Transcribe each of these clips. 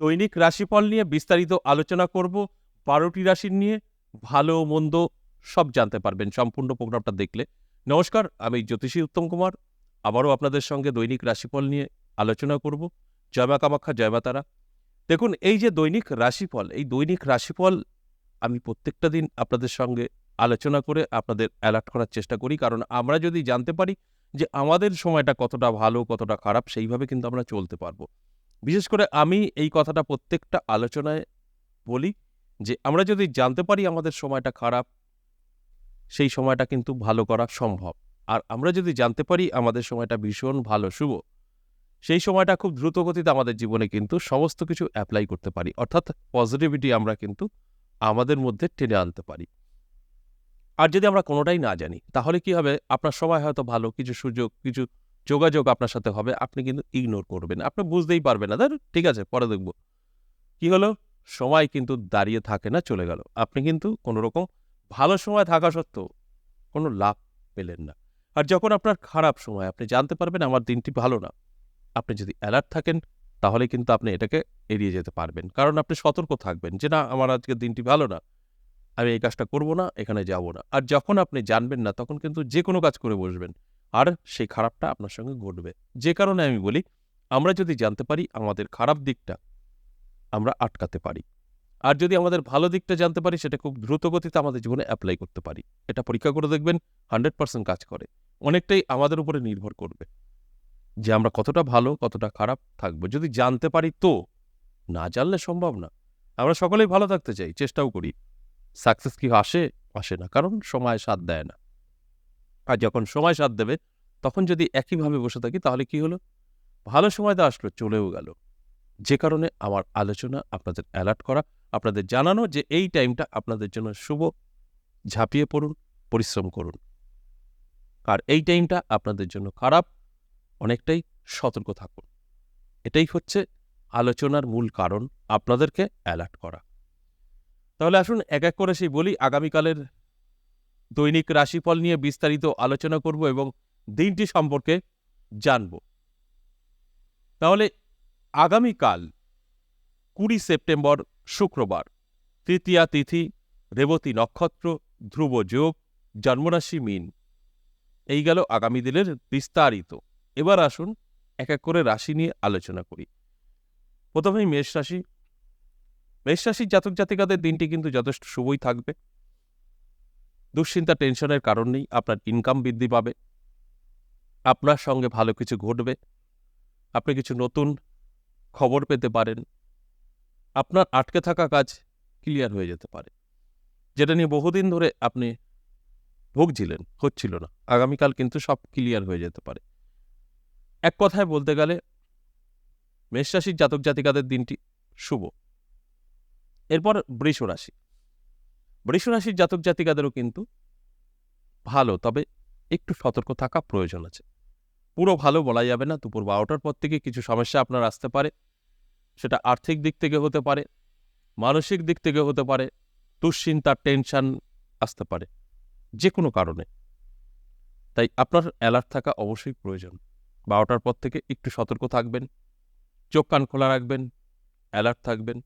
দৈনিক রাশিফল নিয়ে বিস্তারিত আলোচনা করব। বারোটি রাশির নিয়ে ভালো মন্দ সব জানতে পারবেন সম্পূর্ণ প্রোগ্রামটা দেখলে। নমস্কার, আমি জ্যোতিষী উত্তম কুমার। আবারও আপনাদের সঙ্গে দৈনিক রাশিফল নিয়ে আলোচনা করব। জয়মা কামাখ্যা জয়মা তারা। দেখুন, এই যে দৈনিক রাশিফল, এই দৈনিক রাশিফল আমি প্রত্যেকটা দিন আপনাদের সঙ্গে আলোচনা করে আপনাদের অ্যালার্ট করার চেষ্টা করি। কারণ আমরা যদি জানতে পারি যে আমাদের সময়টা কতটা ভালো, কতটা খারাপ, সেইভাবে কিন্তু আমরা চলতে পারব। বিশেষ করে আমি এই কথাটা প্রত্যেকটা আলোচনায় বলি যে, আমরা যদি জানতে পারি আমাদের সময়টা খারাপ, সেই সময়টা কিন্তু ভালো করা সম্ভব। আর আমরা যদি জানতে পারি আমাদের সময়টা ভীষণ ভালো, শুভ, সেই সময়টা খুব দ্রুত গতিতে আমাদের জীবনে কিন্তু সমস্ত কিছু অ্যাপ্লাই করতে পারি। অর্থাৎ পজিটিভিটি আমরা কিন্তু আমাদের মধ্যে টেনে আনতে পারি। আর যদি আমরা কোনোটাই না জানি, তাহলে কি হবে? আপনার সময় হয়তো ভালো, কিছু সুযোগ, কিছু যোগাযোগ আপনার সাথে হবে, আপনি কিন্তু ইগনোর করবেন। আপনি বুঝতেই পারবেন না। ধর, ঠিক আছে, পরে দেখব। কি হলো? সময় কিন্তু দাঁড়িয়ে থাকে না, চলে গেল। আপনি কিন্তু কোনো রকম ভালো সময় থাকা সত্ত্বেও কোনো লাভ পেলেন না। আর যখন আপনার খারাপ সময়, আপনি জানতে পারবেন আমার দিনটি ভালো না, আপনি যদি অ্যালার্ট থাকেন, তাহলে কিন্তু আপনি এটাকে এড়িয়ে যেতে পারবেন। কারণ আপনি সতর্ক থাকবেন যে, না, আমার আজকের দিনটি ভালো না। আমি এই কাজটা করব না, এখানে যাব না। আর যখন আপনি জানবেন না, তখন কিন্তু যে কোনো কাজ করে বসবেন। আর সেই খারাপটা আপনার সঙ্গে ঘটবে। যে কারণে আমি বলি, আমরা যদি জানতে পারি আমাদের খারাপ দিকটা, আমরা আটকাতে পারি। আর যদি আমাদের ভালো দিকটা জানতে পারি, সেটা খুব দ্রুত গতিতে আমাদের জীবনে অ্যাপ্লাই করতে পারি। এটা পরীক্ষা করে দেখবেন হান্ড্রেড পার্সেন্ট কাজ করে। অনেকটাই আমাদের উপরে নির্ভর করবে যে আমরা কতটা ভালো, কতটা খারাপ থাকব। যদি জানতে পারি তো, না জানলে সম্ভব না। আমরা সকলেই ভালো থাকতে চাই, চেষ্টাও করি। সাকসেস কি আসে? আসে না, কারণ সময় সাথ দেয় না। আর যখন সময় সাথ দেবে, তখন যদি একইভাবে বসে থাকি, তাহলে কি হলো? ভালো সময় তো আসলো, চলেও গেল। যে কারণে আমার আলোচনা, আপনাদের অ্যালার্ট করা, আপনাদের জানানো যে এই টাইমটা আপনাদের জন্য শুভ, ঝাঁপিয়ে পড়ুন, পরিশ্রম করুন। আর এই টাইমটা আপনাদের জন্য খারাপ, অনেকটাই সতর্ক থাকুন। এটাই হচ্ছে আলোচনার মূল কারণ, আপনাদেরকে অ্যালার্ট করা। তাহলে আসুন, এক এক করে সেই বলি, আগামীকালের দৈনিক রাশিফল নিয়ে বিস্তারিত আলোচনা করব এবং দিনটি সম্পর্কে জানব। তাহলে আগামীকাল কুড়ি সেপ্টেম্বর শুক্রবার, তৃতীয়া তিথি, রেবতী নক্ষত্র, ধ্রুব যোগ, জন্মরাশি মিন। এই গেল আগামী দিনের বিস্তারিত। এবার আসুন এক এক করে রাশি নিয়ে আলোচনা করি। প্রথমেই মেষ রাশি। মেষ রাশির জাতক জাতিকাদের দিনটি কিন্তু যথেষ্ট শুভই থাকবে। দুশ্চিন্তা, টেনশনের কারণ নেই, আপনার ইনকাম বৃদ্ধি পাবে, আপনার সঙ্গে ভালো কিছু ঘটবে, আপনি কিছু নতুন খবর পেতে পারেন, আপনার আটকে থাকা কাজ ক্লিয়ার হয়ে যেতে পারে। যেটা নিয়ে বহুদিন ধরে আপনি ভুগছিলেন, হচ্ছিল না, আগামীকাল কিন্তু সব ক্লিয়ার হয়ে যেতে পারে। এক কথায় বলতে গেলে মেষ রাশির জাতক জাতিকাদের দিনটি শুভ। এরপর বৃষ রাশি বৃষ রাশির জাতক জাতিকাদেরও কিন্তু ভালো, তবে একটু সতর্ক থাকা প্রয়োজন আছে। পুরো ভালো বলা যাবে না, দুপুর বারোটার পর থেকে কিছু সমস্যা আপনার আসতে পারে। সেটা আর্থিক দিক থেকে হতে পারে, মানসিক দিক থেকে হতে পারে দুশ্চিন্তা টেনশন আসতে পারে যে কোনো কারণে। তাই আপনার অ্যালার্ট থাকা অবশ্যই প্রয়োজন। বারোটার পর থেকে একটু সতর্ক থাকবেন, চোখ কান খোলা রাখবেন অ্যালার্ট থাকবেন।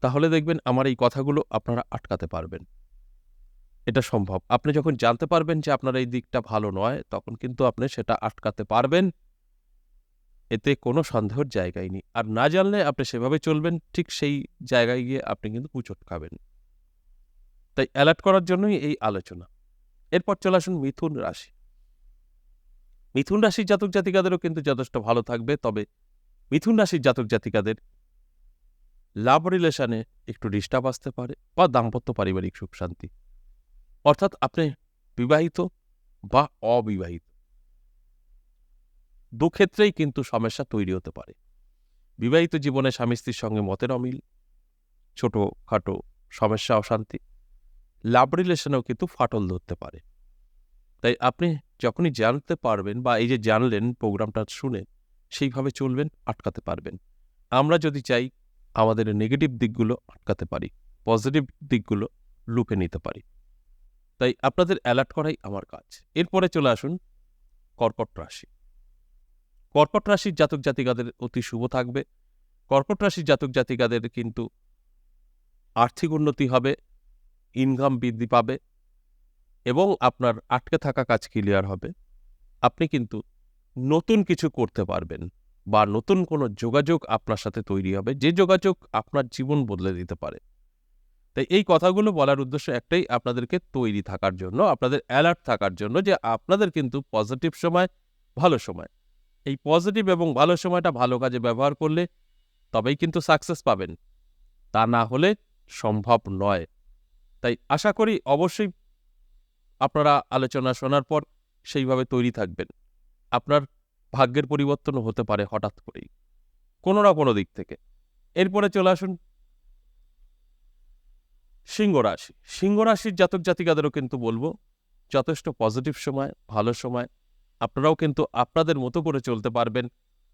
তাহলে দেখবেন আমার এই কথাগুলো আপনারা আটকাতে পারবেন। এটা সম্ভব। আপনি যখন জানতে পারবেন যে আপনার এই দিকটা ভালো নয়, তখন কিন্তু আপনি সেটা আটকাতে পারবেন। এতে কোনো সন্দেহের জায়গাই নেই। আর না জানলে আপনি সেভাবে চলবেন, ঠিক সেই জায়গায় গিয়ে আপনি কিন্তু কুচট খাবেন। তাই অ্যালার্ট করার জন্যই এই আলোচনা। এরপর চলে আসুন মিথুন রাশি। মিথুন রাশির জাতক জাতিকাদেরও কিন্তু যথেষ্ট ভালো থাকবে, তবে মিথুন রাশির জাতক জাতিকাদের লাভ রিলেশনে একটু ডিস্টার্ব আসতে পারে বা দাম্পত্য পারিবারিক সুখ শান্তি অর্থাৎ আপনি বিবাহিত বা অবিবাহিত। দুক্ষেত্রেই কিন্তু সমস্যা তৈরি হতে পারে। বিবাহিত জীবনে স্বামী স্ত্রীর সঙ্গে মতের অমিল, ছোটোখাটো সমস্যা, অশান্তি লাভ রিলেশনেও কিন্তু ফাটল ধরতে পারে। তাই আপনি যখনই জানতে পারবেন বা এই যে জানলেন, প্রোগ্রামটা শুনে সেইভাবে চলবেন, আটকাতে পারবেন। আমরা যদি চাই আমাদের নেগেটিভ দিকগুলো আটকাতে পারি পজিটিভ দিকগুলো লুপে নিতে পারি। তাই আপনাদের অ্যালার্ট করাই আমার কাজ। এরপরে চলে আসুন কর্কট রাশি। কর্কট রাশির জাতক জাতিকাদের অতি শুভ থাকবে। কর্কট রাশির জাতক জাতিকাদের কিন্তু আর্থিক উন্নতি হবে ইনকাম বৃদ্ধি পাবে এবং আপনার আটকে থাকা কাজ ক্লিয়ার হবে। আপনি কিন্তু নতুন কিছু করতে পারবেন। বা নতুন কোনো যোগাযোগ আপনার সাথে তৈরি হবে, যে যোগাযোগ আপনার জীবন বদলে দিতে পারে। তাই এই কথাগুলো বলার উদ্দেশ্য একটাই, আপনাদেরকে তৈরি থাকার জন্য, আপনাদের অ্যালার্ট থাকার জন্য যে আপনাদের কিন্তু পজিটিভ সময়, ভালো সময়। এই পজিটিভ এবং ভালো সময়টা ভালো কাজে ব্যবহার করলে তবেই কিন্তু সাকসেস পাবেন। তা না হলে সম্ভব নয়। তাই আশা করি অবশ্যই আপনারা আলোচনা শোনার পর সেইভাবে তৈরি থাকবেন। আপনার ভাগ্যের পরিবর্তনও হতে পারে হঠাৎ করেই। কোনো না কোনো দিক থেকে। এরপরে চলে আসুন সিংহ রাশি। সিংহ রাশির জাতক জাতিকাদেরও কিন্তু বলব, যথেষ্ট পজিটিভ সময়, ভালো সময়। আপনারাও কিন্তু আপনাদের মতো করে চলতে পারবেন।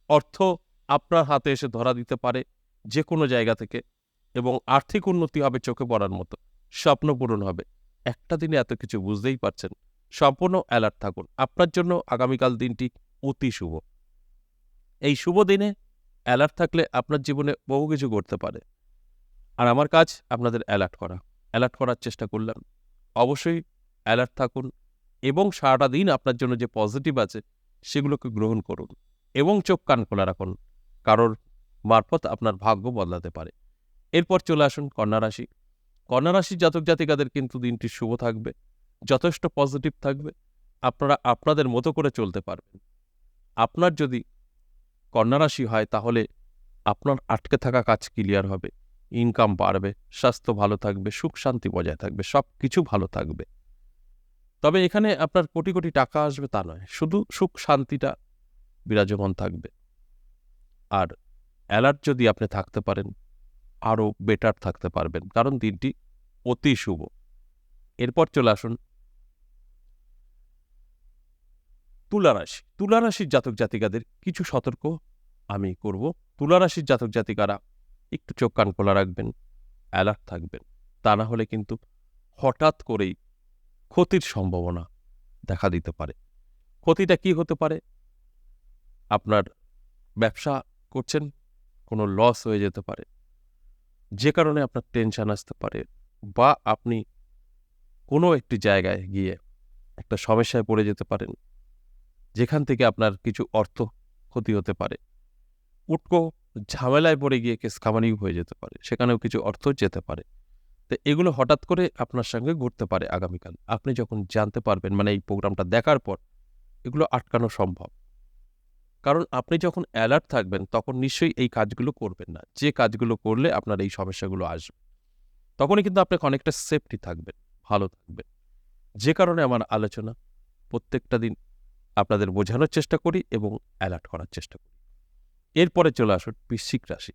অর্থ আপনার হাতে এসে ধরা দিতে পারে যে কোনো জায়গা থেকে এবং আর্থিক উন্নতি হবে চোখে পড়ার মতো। স্বপ্ন পূরণ হবে। একটা দিনে এত কিছু বুঝতেই পারছেন। সম্পূর্ণ অ্যালার্ট থাকুন। আপনার জন্য আগামীকাল দিনটি অতি শুভ। এই শুভ দিনে অ্যালার্ট থাকলে আপনার জীবনে বহু কিছু করতে পারে। আর আমার কাজ আপনাদের অ্যালার্ট করা। অ্যালার্ট করার চেষ্টা করলাম। অবশ্যই অ্যালার্ট থাকুন এবং সারাটা দিন আপনার জন্য যে পজিটিভ আছে সেগুলোকে গ্রহণ করুন এবং চোখ কান খোলা রাখুন। কারোর মারফত আপনার ভাগ্য বদলাতে পারে। এরপর চলে আসুন কন্যা রাশি। কন্যা রাশির জাতক জাতিকাদের কিন্তু দিনটি শুভ থাকবে, যথেষ্ট পজিটিভ থাকবে। আপনারা আপনাদের মতো করে চলতে পারবেন। আপনার যদি কন্যা রাশি হয়, তাহলে আপনার আটকে থাকা কাজ ক্লিয়ার হবে। ইনকাম বাড়বে, স্বাস্থ্য ভালো থাকবে, সুখ শান্তি বজায় থাকবে সব কিছু ভালো থাকবে। তবে এখানে আপনার কোটি কোটি টাকা আসবে তা নয়, শুধু সুখ শান্তিটা বিরাজমান থাকবে। আর অ্যালার্ট যদি আপনি থাকতে পারেন, আরও বেটার থাকতে পারবেন, কারণ দিনটি অতি শুভ। এরপর চলে আসুন তুলা রাশি তুলা জাতক জাতিকাদের কিছু সতর্ক আমি করব। তুলারাশির জাতক জাতিকারা একটু চোখ কান খোলা রাখবেন অ্যালার্ট থাকবেন। তা না হলে কিন্তু হঠাৎ করেই ক্ষতির সম্ভাবনা দেখা দিতে পারে। ক্ষতিটা কি হতে পারে? আপনার ব্যবসা করছেন, কোনো লস হয়ে যেতে পারে। যে কারণে আপনার টেনশন আসতে পারে বা আপনি কোনো একটি জায়গায় গিয়ে একটা সমস্যায় পড়ে যেতে পারেন। যেখান থেকে আপনার কিছু অর্থ ক্ষতি হতে পারে। উটকো ঝামেলায় পড়ে গিয়ে কেস খামারিও হয়ে যেতে পারে, সেখানেও কিছু অর্থ যেতে পারে। তো এগুলো হঠাৎ করে আপনার সঙ্গে ঘটতে পারে আগামীকাল। আপনি যখন জানতে পারবেন মানে এই প্রোগ্রামটা দেখার পর, এগুলো আটকানো সম্ভব। কারণ আপনি যখন অ্যালার্ট থাকবেন, তখন নিশ্চয়ই এই কাজগুলো করবেন না। যে কাজগুলো করলে আপনার এই সমস্যাগুলো আসবে, তখনই কিন্তু আপনি অনেকটা সেফটি থাকবেন ভালো থাকবেন যে কারণে আমার আলোচনা প্রত্যেকটা দিন আপনাদের বোঝানোর চেষ্টা করি এবং অ্যালার্ট করার চেষ্টা করি। এরপরে চলে আসুন বৃশ্চিক রাশি।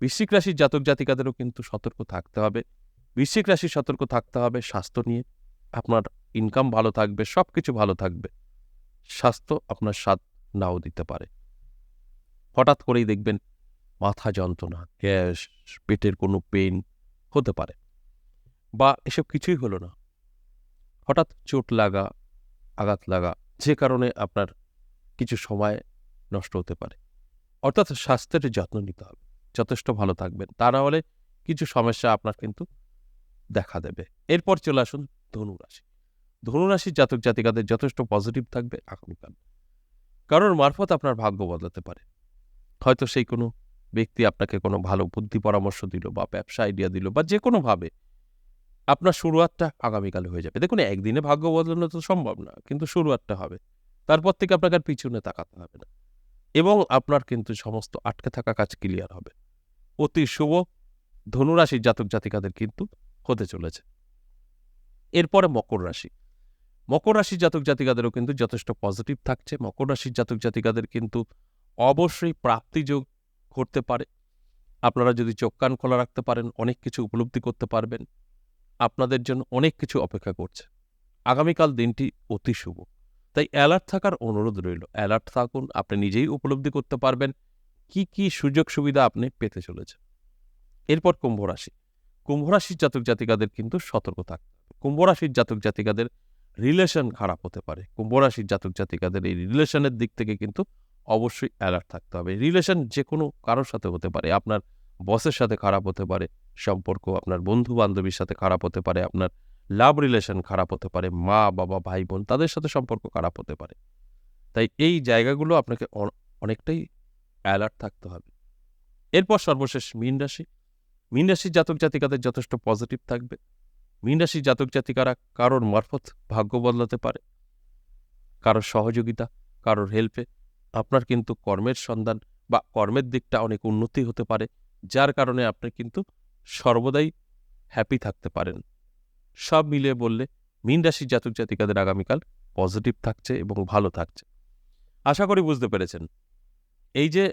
বৃশ্চিক রাশির জাতক জাতিকাদেরও কিন্তু সতর্ক থাকতে হবে। বৃশ্চিক রাশির সতর্ক থাকতে হবে স্বাস্থ্য নিয়ে। আপনার ইনকাম ভালো থাকবে সব কিছু ভালো থাকবে। স্বাস্থ্য আপনার স্বাদ নাও দিতে পারে। হঠাৎ করেই দেখবেন মাথা যন্ত্রণা, গ্যাস, পেটের কোনো পেন হতে পারে বা এসব কিছুই হলো না। হঠাৎ চোট লাগা, আঘাত লাগা যে কারণে আপনার কিছু সময় নষ্ট হতে পারে। অর্থাৎ স্বাস্থ্যের যত্ন নিতে হবে। যথেষ্ট ভালো থাকবেন। তা না হলে কিছু সমস্যা আপনার কিন্তু দেখা দেবে। এরপর চলে আসুন ধনুরাশি। ধনুরাশির জাতক জাতিকাদের যথেষ্ট পজিটিভ থাকবে আগামীকাল। কারোর মারফত আপনার ভাগ্য বদলাতে পারে। হয়তো সেই কোনো ব্যক্তি আপনাকে কোনো ভালো বুদ্ধি পরামর্শ দিল বা ব্যবসা আইডিয়া দিল বা যে কোনোভাবে আপনার শুরুয়াতটা আগামীকালে হয়ে যাবে। দেখুন, একদিনে ভাগ্য বদলানো তো সম্ভব না, কিন্তু শুরুয়াতটা হবে। তারপর থেকে আপনাকে আর পিছনে তাকাতে হবে না। এবং আপনার কিন্তু সমস্ত আটকে থাকা কাজ ক্লিয়ার হবে। অতি শুভ ধনুরাশির জাতক জাতিকাদের কিন্তু হতে চলেছে। এরপরে মকর রাশি। মকর রাশির জাতক জাতিকাদেরও কিন্তু যথেষ্ট পজিটিভ থাকছে। মকর রাশির জাতক জাতিকাদের কিন্তু অবশ্যই প্রাপ্তিযোগ ঘটতে পারে। আপনারা যদি চোখ কান খোলা রাখতে পারেন, অনেক কিছু উপলব্ধি করতে পারবেন। আপনাদের জন্য অনেক কিছু অপেক্ষা করছে। আগামীকাল দিনটি অতি শুভ। তাই অ্যালার্ট থাকার অনুরোধ রইল। অ্যালার্ট থাকুন, আপনি নিজেই উপলব্ধি করতে পারবেন কি কি সুযোগ সুবিধা আপনি পেতে চলেছে এরপর কুম্ভ রাশি। কুম্ভ রাশির জাতক জাতিকাদের কিন্তু সতর্ক থাকতে হবে। কুম্ভ রাশির জাতক জাতিকাদের রিলেশন খারাপ হতে পারে। কুম্ভ রাশির জাতক জাতিকাদের এই রিলেশনের দিক থেকে কিন্তু অবশ্যই অ্যালার্ট থাকতে হবে। রিলেশন যে কোনো কারোর সাথে হতে পারে। আপনার বসের সাথে খারাপ হতে পারে, সম্পর্ক আপনার বন্ধু বান্ধবীর সাথে খারাপ হতে পারে, আপনার লাভ রিলেশন খারাপ হতে পারে, মা, বাবা, ভাই, বোন তাদের সাথে সম্পর্ক খারাপ হতে পারে। তাই এই জায়গাগুলো আপনাকে অনেকটাই অ্যালার্ট থাকতে হবে। এরপর সর্বশেষ মীন রাশি। মীন রাশির জাতক জাতিকাদের যথেষ্ট পজিটিভ থাকবে। মীন রাশির জাতক জাতিকারা কারোর মারফত ভাগ্য বদলাতে পারে, কারোর সহযোগিতা, কারোর হেল্পে আপনার কিন্তু কর্মের সন্ধান বা কর্মের দিকটা অনেক উন্নতি হতে পারে। যার কারণে আপনি কিন্তু সর্বদাই হ্যাপি থাকতে পারেন। সব মিলিয়ে বললে মীন রাশির জাতক জাতিকাদের আগামীকাল পজিটিভ থাকছে এবং ভালো থাকছে। আশা করি বুঝতে পেরেছেন। এই যে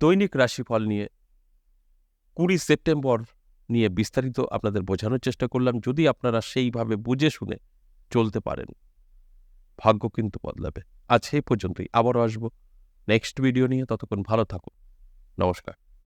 দৈনিক রাশিফল নিয়ে কুড়ি সেপ্টেম্বর নিয়ে বিস্তারিত আপনাদের বোঝানোর চেষ্টা করলাম, যদি আপনারা সেইভাবে বুঝে শুনে চলতে পারেন, ভাগ্য কিন্তু বদলাবে। আজ এই পর্যন্তই। আবারও আসব নেক্সট ভিডিও নিয়ে। ততক্ষণ ভালো থাকুন। নমস্কার।